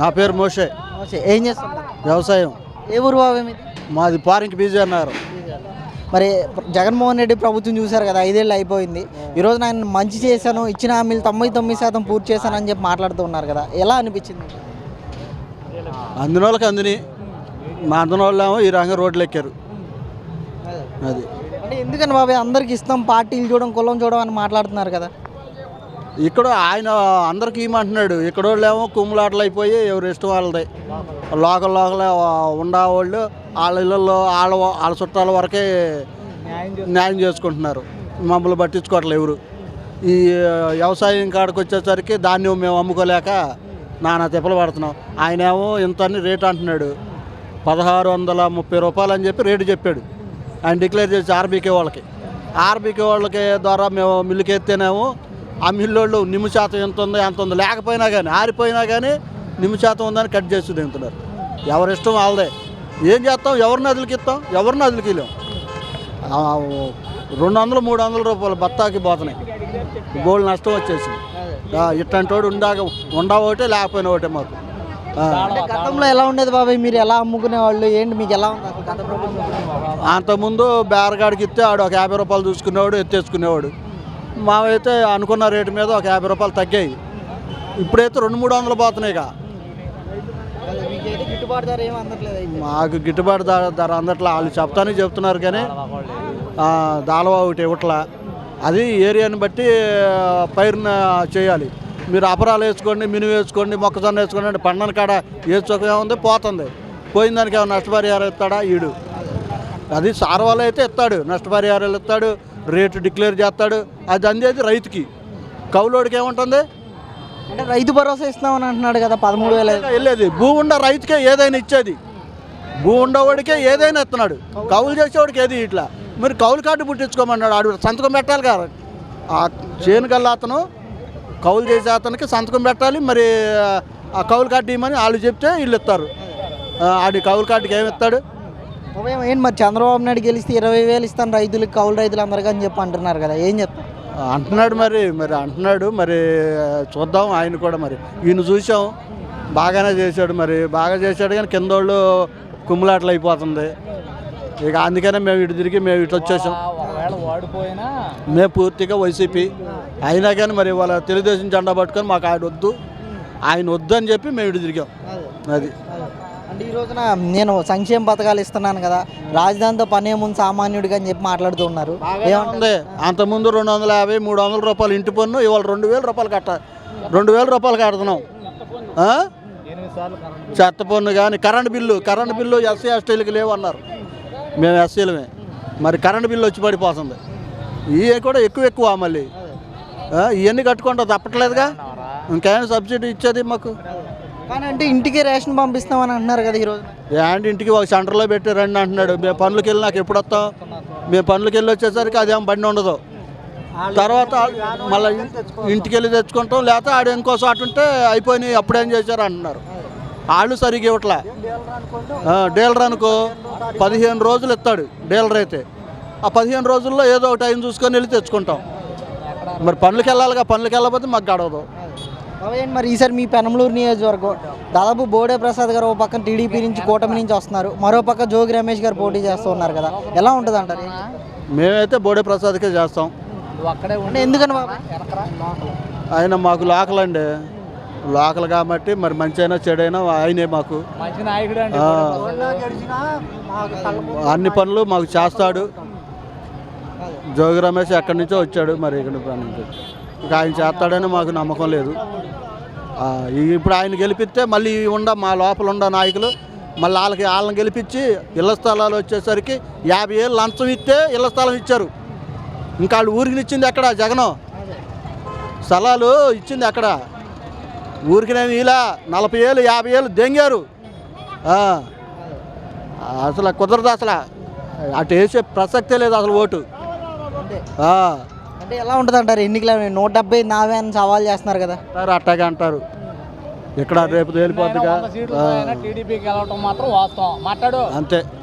నా పేరు మోషే. ఏం చేస్తుంటారు వ్యవసాయం. ఏ ఊరు బాబాయ్ మీది? మాది పారింకి బీజీ అన్నారు మరి జగన్మోహన్ రెడ్డి ప్రభుత్వం చూశారు కదా ఐదేళ్ళు అయిపోయింది. ఈరోజు నేను మంచి చేశాను ఇచ్చిన హామీలు తొంభై తొమ్మిది శాతం పూర్తి చేశానని చెప్పి మాట్లాడుతూ ఉన్నారు కదా ఎలా అనిపించింది? అందిన వాళ్ళకి అందిని. మా అందిన వాళ్ళేమో ఈ రంగం రోడ్లు ఎక్కారు. అది. అంటే ఎందుకని బాబాయ్ అందరికి ఇస్తాం పార్టీలు చూడడం కులం చూడడం అని మాట్లాడుతున్నారు కదా. ఇక్కడ ఆయన అందరికి ఇమ్మంటున్నాడు ఇక్కడ వాళ్ళేమో కుమ్ములాటలు అయిపోయి ఎవరు ఇష్టం వాళ్ళది. లోకల్ లోకల్ ఉండేవాళ్ళు వాళ్ళ ఇళ్ళల్లో వాళ్ళ వాళ్ళ చుట్టాల వరకే న్యాయం చేసుకుంటున్నారు. మమ్మల్ని పట్టించుకోవట్లేదు ఎవరు. ఈ వ్యవసాయం కాడికి వచ్చేసరికి ధాన్యం మేము అమ్ముకోలేక నానా తిప్పలు పడుతున్నాం. ఆయన ఏమో ఇంత అని రేట్ అంటున్నాడు. పదహారు వందల ముప్పై రూపాయలు అని చెప్పి రేటు చెప్పాడు. ఆయన డిక్లేర్ చేసి ఆర్బీకే వాళ్ళకి. ఆర్బీకే వాళ్ళకి ద్వారా మేము మిల్లుకి ఎత్తేనేమో ఆ మిల్లోళ్ళు నిమ్ము శాతం ఎంత ఉందో ఎంత ఉందో. లేకపోయినా కానీ ఆరిపోయినా కానీ నిమ్ము శాతం ఉందని కట్ చేసి తింటున్నారు. ఎవరి ఇష్టం వాళ్ళదే. ఏం చేస్తాం? ఎవరిని నదులకి ఇస్తాం ఎవరిని ఆ, రెండు వందలు మూడు వందల రూపాయలు బత్తాకి పోతున్నాయి. గోల్డ్ నష్టం వచ్చేసింది. ఆ, ఇట్లాంటి వాడు ఉండాక ఉండా ఒకటే లేకపోయినా ఒకటే మాకు. గతంలో ఎలా ఉండేది బాబాయ్? మీరు ఎలా అమ్ముకునే వాళ్ళు? ఏంటి మీకు ఎలా అంతకుముందు బేరగాడికి ఇస్తే ఆడు ఒక యాభై రూపాయలు చూసుకునేవాడు ఎత్తేసుకునేవాడు. మావైతే అనుకున్న రేటు మీద ఒక యాభై రూపాయలు తగ్గాయి. ఇప్పుడైతే రెండు మూడు వందలు పోతున్నాయి మాకు గిట్టుబాటు ధర ధర అందట్లా. వాళ్ళు చెప్తానే చెప్తున్నారు కానీ ఆ, దాళవా ఒకటి ఇవ్వట్లా. అది ఏరియాని బట్టి పైరున చేయాలి. మీరు అపరాలు వేసుకోండి మినుము వేసుకోండి మొక్కజొన్న వేసుకోండి అంటే పండని కాడ వేసుకోక ఉంది పోతుంది. పోయిన దానికి ఏమైనా నష్టపరిహారం ఇస్తాడా? ఈడు. అది సార్వాలు అయితే ఇస్తాడు. నష్టపరిహారాలు ఇస్తాడు. రేటు డిక్లేర్ చేస్తాడు. అది అందేది రైతుకి. కౌలోడికి ఏముంటుంది? అంటే రైతు భరోసా ఇస్తామని అంటున్నాడు కదా పదమూడు వేల వెళ్ళేది. భూ ఉండ రైతుకే ఏదైనా ఇచ్చేది. భూ ఉండవాడికే ఏదైనా ఇస్తున్నాడు. కౌలు చేసేవాడికి ఏది ఇట్లా? మీరు కౌలు కార్డు పుట్టించుకోమన్నాడు. ఆడు సంతకం పెట్టాలి కదా. ఆ చేను గల్ల అతను కౌలు చేసే అతనికి సంతకం పెట్టాలి. మరి ఆ కౌలు కార్డు ఇవ్వమని వాళ్ళు చెప్తే వీళ్ళు ఇస్తారు. ఆడి కౌలు కార్డుకి ఏమి ఇస్తాడు? ఉదయం ఏంటి మరి చంద్రబాబు నాయుడు గెలిస్తే ఇరవై వేలు ఇస్తాను రైతులకు కౌలు రైతులు అందరికీ అని చెప్పి అంటున్నారు కదా ఏం చెప్తారు? అంటున్నాడు మరి మరి అంటున్నాడు మరి చూద్దాం ఆయన కూడా మరి. ఈయన చూసాం బాగానే చేశాడు మరి బాగా చేశాడు కానీ కింద వాళ్ళు కుమ్ములాటలు అయిపోతుంది. ఇక అందుకనే మేము ఇటు తిరిగి మేము ఇటు వచ్చేసాం. ఒకవేళ వాడిపోయినా మేము పూర్తిగా వైసీపీ. అయినా కానీ మరి వాళ్ళ తెలుగుదేశం జెండా పట్టుకొని మాకు ఆయన వద్దు. ఆయన వద్దు అని చెప్పి మేము ఇటు తిరిగాం. అది. అంటే ఈ రోజున నేను సంక్షేమ పథకాలు ఇస్తున్నాను కదా రాజధానితో పని ఏముంది సామాన్యుడిగా అని చెప్పి మాట్లాడుతూ ఉన్నారు. ఏమంటారు? ఉంది అంతకుముందు రెండు వందల యాభై మూడు వందల రూపాయలు ఇంటి పన్ను ఇవాళ రెండు వేల రూపాయలు కట్ట రెండు వేల రూపాయలు కడుతున్నాం. చెత్త పన్ను కానీ current bill current bill SC ఎస్టీలకి లేవు అన్నారు మేము ఎస్సీలమే. మరి కరెంట్ బిల్లు వచ్చి పడిపోతుంది. ఇవి కూడా ఎక్కువ ఎక్కువ మళ్ళీ. ఇవన్నీ కట్టుకుంటా తప్పట్లేదుగా? ఇంకేమైనా సబ్సిడీ ఇచ్చేది మాకు? కానీ అంటే ఇంటికి రేషన్ పంపిస్తామని అంటున్నారు కదా ఈరోజు. ఏంటి ఇంటికి ఒక సెంటర్లో పెట్టి రండి అంటున్నాడు. మేము పనులకి వెళ్ళి నాకు ఎప్పుడు వస్తాం మేము పనులకి వెళ్ళి వచ్చేసరికి అదేం బండి ఉండదు. తర్వాత మళ్ళీ ఇంటికి వెళ్ళి తెచ్చుకుంటాం. లేకపోతే ఆడ ఇంకో అటుంటే ఉంటే అయిపోయినాయి. అప్పుడేం చేశారు అంటున్నారు. వాళ్ళు సరిగ్గా ఇవ్వట్లే. డీలర్ అనుకో పదిహేను రోజులు ఇస్తాడు డీలర్ అయితే. ఆ పదిహేను రోజుల్లో ఏదో ఒక టైం చూసుకొని వెళ్ళి తెచ్చుకుంటాం. మరి పనులకి వెళ్ళాలిగా. పనులకి వెళ్ళకపోతే మాకు గడవదు. బాబాయ్ మరి ఈసారి మీ పెనమలూరు నియోజకవర్గం దాదాపు బోడే ప్రసాద్ గారు ఓ పక్కన టీడీపీ నుంచి కూటమి నుంచి వస్తున్నారు. మరో పక్క జోగి రమేష్ గారు పోటీ చేస్తూ ఉన్నారు కదా. ఎలా ఉంటుంది అంటారు మేమైతే బోడే ప్రసాద్కే చేస్తాం. ఎందుకని ఆయన మాకు లోకల్ అండి లోకల్ కాబట్టి మరి మంచి అయినా చెడైనా ఆయనే మాకు. అన్ని పనులు మాకు చేస్తాడు. జోగి రమేష్ ఎక్కడి నుంచో వచ్చాడు మరి ఇక్కడ నుంచి. ఇక ఆయన చేస్తాడని మాకు నమ్మకం లేదు. ఇప్పుడు ఆయన గెలిపిస్తే మళ్ళీ ఉండ మా లోపల ఉండ నాయకులు మళ్ళీ వాళ్ళకి వాళ్ళని గెలిపించి ఇళ్ళ స్థలాలు వచ్చేసరికి యాభై ఏళ్ళు లంచం ఇస్తే ఇళ్ళ స్థలం ఇచ్చారు. ఇంకా వాళ్ళు ఊరికి ఇచ్చింది ఎక్కడ? జగనం. స్థలాలు ఇచ్చింది అక్కడ ఊరికినేమి ఇలా నలభై ఏళ్ళు యాభై ఏళ్ళు దెంగారు. అసలు కుదరదు అసలు. అటు వేసే ప్రసక్తే లేదు అసలు ఓటు. అంటే ఎలా ఉంటుంది అంటారు? ఎన్నికలు నూట డెబ్బై నావే అని సవాల్ చేస్తున్నారు కదా. అంటారు అట్టాగే అంటారు. ఇక్కడ రేపు తేలిపోద్దిగా. టీడీపీకి వెళ్ళటం మాత్రం వాస్తవం. మాట్లాడు. అంతే.